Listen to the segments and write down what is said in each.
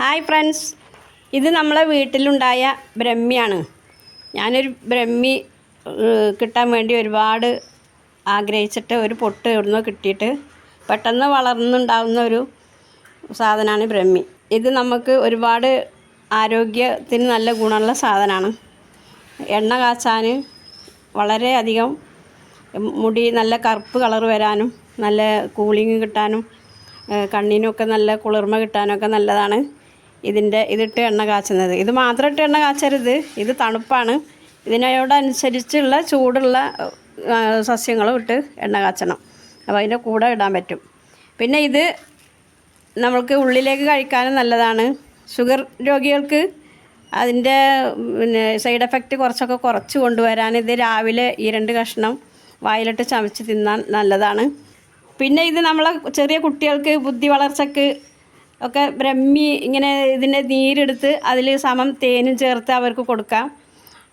Hi friends. ഇത് നമ്മളെ വീട്ടിലുണ്ടായ ബ്രഹ്മിയാണ്. ഞാനൊരു ബ്രഹ്മി കിട്ടാൻ വേണ്ടി ഒരുപാട് ആഗ്രഹിച്ചിട്ട് ഒരു പൊട്ട് എവിടുന്നോ കിട്ടിയിട്ട് പെട്ടെന്ന് വളർന്നുണ്ടാകുന്ന ഒരു സാധനമാണ് ബ്രഹ്മി. ഇത് നമുക്ക് ഒരുപാട് ആരോഗ്യത്തിന് നല്ല ഗുണമുള്ള സാധനമാണ്. എണ്ണ കാച്ചാൻ വളരെയധികം മുടി നല്ല കറുപ്പ് കളർ വരാനും നല്ല കൂളിങ് കിട്ടാനും കണ്ണിനൊക്കെ നല്ല കുളിർമ കിട്ടാനൊക്കെ നല്ലതാണ്. ഇതിന്റെ ഇതിട്ട് എണ്ണ കാച്ചുന്നത്. ഇത് മാത്രം ഇട്ട് എണ്ണ കാച്ചരുത്. ഇത് തണുപ്പാണ്. ഇതിനോടനുസരിച്ചുള്ള ചൂടുള്ള സസ്യങ്ങളും ഇട്ട് എണ്ണ കാച്ചണം. അപ്പോൾ അതിന്റെ കൂടെ ഇടാൻ പറ്റും. പിന്നെ ഇത് നമ്മൾക്ക് ഉള്ളിലേക്ക് കഴിക്കാനും നല്ലതാണ്. ഷുഗർ രോഗികൾക്ക് അതിന്റെ പിന്നെ സൈഡ് എഫക്റ്റ് കുറച്ചൊക്കെ കുറച്ച് കൊണ്ടുവരാൻ ഇത് രാവിലെ ഈ രണ്ട് കഷ്ണം വായിലിട്ട് ചമച്ച് തിന്നാൻ നല്ലതാണ്. പിന്നെ ഇത് നമ്മളെ ചെറിയ കുട്ടികൾക്ക് ബുദ്ധി വളർച്ചയ്ക്ക് ഒക്കെ ബ്രഹ്മി ഇങ്ങനെ ഇതിന്റെ നീരെടുത്ത് അതിൽ സമം തേനും ചേർത്ത് അവർക്ക് കൊടുക്കാം.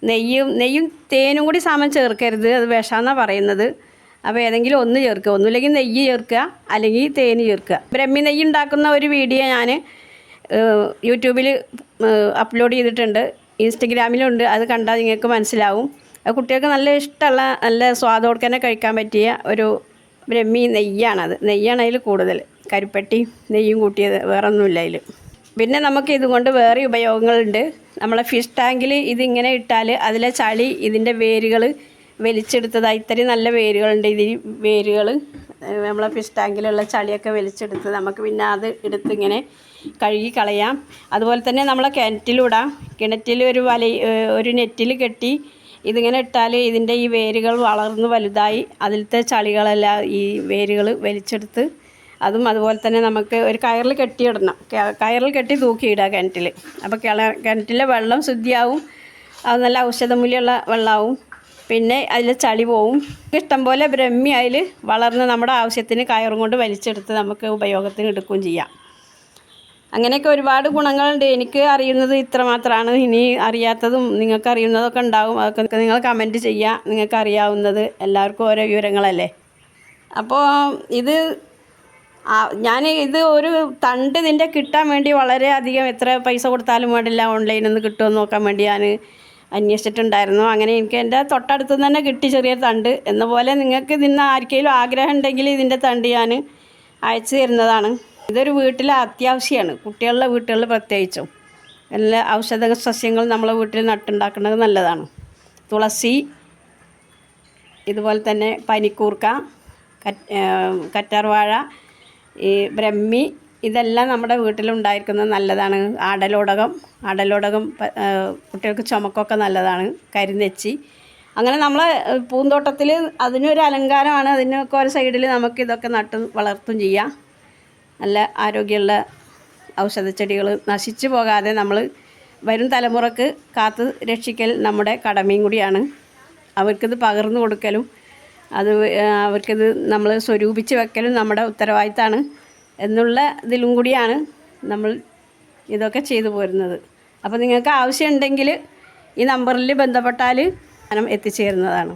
നെയ്യും നെയ്യും തേനും കൂടി സമം ചേർക്കരുത് അത് വിഷമെന്നാണ് പറയുന്നത്. അപ്പോൾ ഏതെങ്കിലും ഒന്ന് ചേർക്കുക. ഒന്നുമില്ലെങ്കിൽ നെയ്യ് ചേർക്കുക അല്ലെങ്കിൽ തേന് ചേർക്കുക. ബ്രഹ്മി നെയ്യ് ഉണ്ടാക്കുന്ന ഒരു വീഡിയോ ഞാൻ യൂട്യൂബിൽ അപ്ലോഡ് ചെയ്തിട്ടുണ്ട്. ഇൻസ്റ്റഗ്രാമിലുണ്ട്. അത് കണ്ടാൽ നിങ്ങൾക്ക് മനസ്സിലാവും. കുട്ടികൾക്ക് നല്ല ഇഷ്ടമുള്ള നല്ല സ്വാദോടെ തന്നെ കഴിക്കാൻ പറ്റിയ ഒരു ബ്രഹ്മി നെയ്യാണത് നെയ്യാണ് അതിൽ കൂടുതൽ കരിപ്പെട്ടി നെയ്യും കൂട്ടിയത് വേറെ ഒന്നുമില്ല അതിൽ പിന്നെ നമുക്ക് ഇതുകൊണ്ട് വേറെ ഉപയോഗങ്ങളുണ്ട്. നമ്മളെ ഫിഷ് ടാങ്കിൽ ഇതിങ്ങനെ ഇട്ടാൽ അതിലെ ചളി ഇതിന്റെ വേരുകൾ വലിച്ചെടുത്തതായി. ഇത്രയും നല്ല വേരുകളുണ്ട് ഇതിൽ വേരുകൾ നമ്മളെ ഫിഷ് ടാങ്കിലുള്ള ചളിയൊക്കെ വലിച്ചെടുത്ത് നമുക്ക് പിന്നെ അത് എടുത്ത് ഇങ്ങനെ കഴുകി കളയാം. അതുപോലെ തന്നെ നമ്മളെ കിണറ്റിലിടാം കിണറ്റിൽ ഒരു വല ഒരു നെറ്റിൽ കെട്ടി ഇതിങ്ങനെ ഇട്ടാൽ ഇതിന്റെ ഈ വേരുകൾ വളർന്ന് വലുതായി അതിലത്തെ ചളികളെല്ലാം ഈ വേരുകൾ വലിച്ചെടുത്ത് അതും അതുപോലെ തന്നെ നമുക്ക് ഒരു കയറിൽ കെട്ടിയിടണം. കയറിൽ കെട്ടി തൂക്കിയിടുക കിണറ്റിൽ അപ്പോൾ കിണ കിണറ്റിലെ വെള്ളം ശുദ്ധിയാവും. അത് നല്ല ഔഷധമൂല്യമുള്ള വെള്ളമാവും പിന്നെ അതിൽ ചളി പോവും. ഇഷ്ടംപോലെ ബ്രഹ്മി അതിൽ വളർന്ന് നമ്മുടെ ആവശ്യത്തിന് കയറും കൊണ്ട് വലിച്ചെടുത്ത് നമുക്ക് ഉപയോഗത്തിന് എടുക്കുകയും ചെയ്യാം. അങ്ങനെയൊക്കെ ഒരുപാട് ഗുണങ്ങളുണ്ട്. എനിക്ക് അറിയുന്നത് ഇത്ര മാത്രമാണ് ഇനി അറിയാത്തതും നിങ്ങൾക്ക് അറിയുന്നതൊക്കെ ഉണ്ടാവും. അതൊക്കെ നിങ്ങൾ കമന്റ് ചെയ്യുക നിങ്ങൾക്ക് അറിയാവുന്നത് എല്ലാവർക്കും ഓരോ വിവരങ്ങളല്ലേ? അപ്പോൾ ഇത് ഞാൻ ഇത് ഒരു തണ്ട് ഇതിന്റെ കിട്ടാൻ വേണ്ടി വളരെ അധികം എത്ര പൈസ കൊടുത്താലും വേണ്ടില്ല ഓൺലൈനിൽ നിന്ന് കിട്ടുമെന്ന് നോക്കാൻ വേണ്ടി ഞാൻ അന്വേഷിച്ചിട്ടുണ്ടായിരുന്നു. അങ്ങനെ എനിക്ക് എന്റെ തൊട്ടടുത്ത് നിന്ന് തന്നെ കിട്ടി ചെറിയ തണ്ട്. എന്ന പോലെ നിങ്ങൾക്ക് ഇതിന് ആർക്കെങ്കിലും ആഗ്രഹം ഉണ്ടെങ്കിൽ ഇതിന്റെ തണ്ട് ഞാൻ അയച്ചു തരുന്നതാണ്. ഇതൊരു വീട്ടിലെ അത്യാവശ്യമാണ് കുട്ടികളുടെ വീട്ടുകളിൽ പ്രത്യേകിച്ചും. എല്ലാ ഔഷധ സസ്യങ്ങൾ നമ്മളെ വീട്ടിൽ നട്ടുണ്ടാക്കുന്നത് നല്ലതാണ്. തുളസി ഇതുപോലെ തന്നെ പനിക്കൂർക്ക കറ്റാർവാഴ ഈ ബ്രഹ്മി ഇതെല്ലാം നമ്മുടെ വീട്ടിലുണ്ടായിരിക്കുന്നത് നല്ലതാണ്. ആടലോടകം ആടലോടകം കുട്ടികൾക്ക് ചുമക്കൊക്കെ നല്ലതാണ്. കരിനെച്ചി. അങ്ങനെ നമ്മൾ പൂന്തോട്ടത്തിൽ അതിനൊരു അലങ്കാരമാണ്. അതിനൊക്കെ ഒരു സൈഡിൽ നമുക്ക് ഇതൊക്കെ നട്ട് വളർത്തും ചെയ്യാം. നല്ല ആരോഗ്യമുള്ള ഔഷധച്ചെടികൾ നശിച്ചു പോകാതെ നമ്മൾ വരും തലമുറയ്ക്ക് കാത്ത് രക്ഷിക്കൽ നമ്മുടെ കടമയും കൂടിയാണ്. അവർക്കിത് പകർന്നു കൊടുക്കലും അത് അവർക്കിത് നമ്മൾ സ്വരൂപിച്ച് വെക്കലും നമ്മുടെ ഉത്തരവാദിത്തമാണ് എന്നുള്ള ഇതിലും കൂടിയാണ് നമ്മൾ ഇതൊക്കെ ചെയ്തു പോരുന്നത്. അപ്പോൾ നിങ്ങൾക്ക് ആവശ്യമുണ്ടെങ്കിൽ ഈ നമ്പറിൽ ബന്ധപ്പെട്ടാൽ ഞാൻ എത്തിച്ചേരുന്നതാണ്.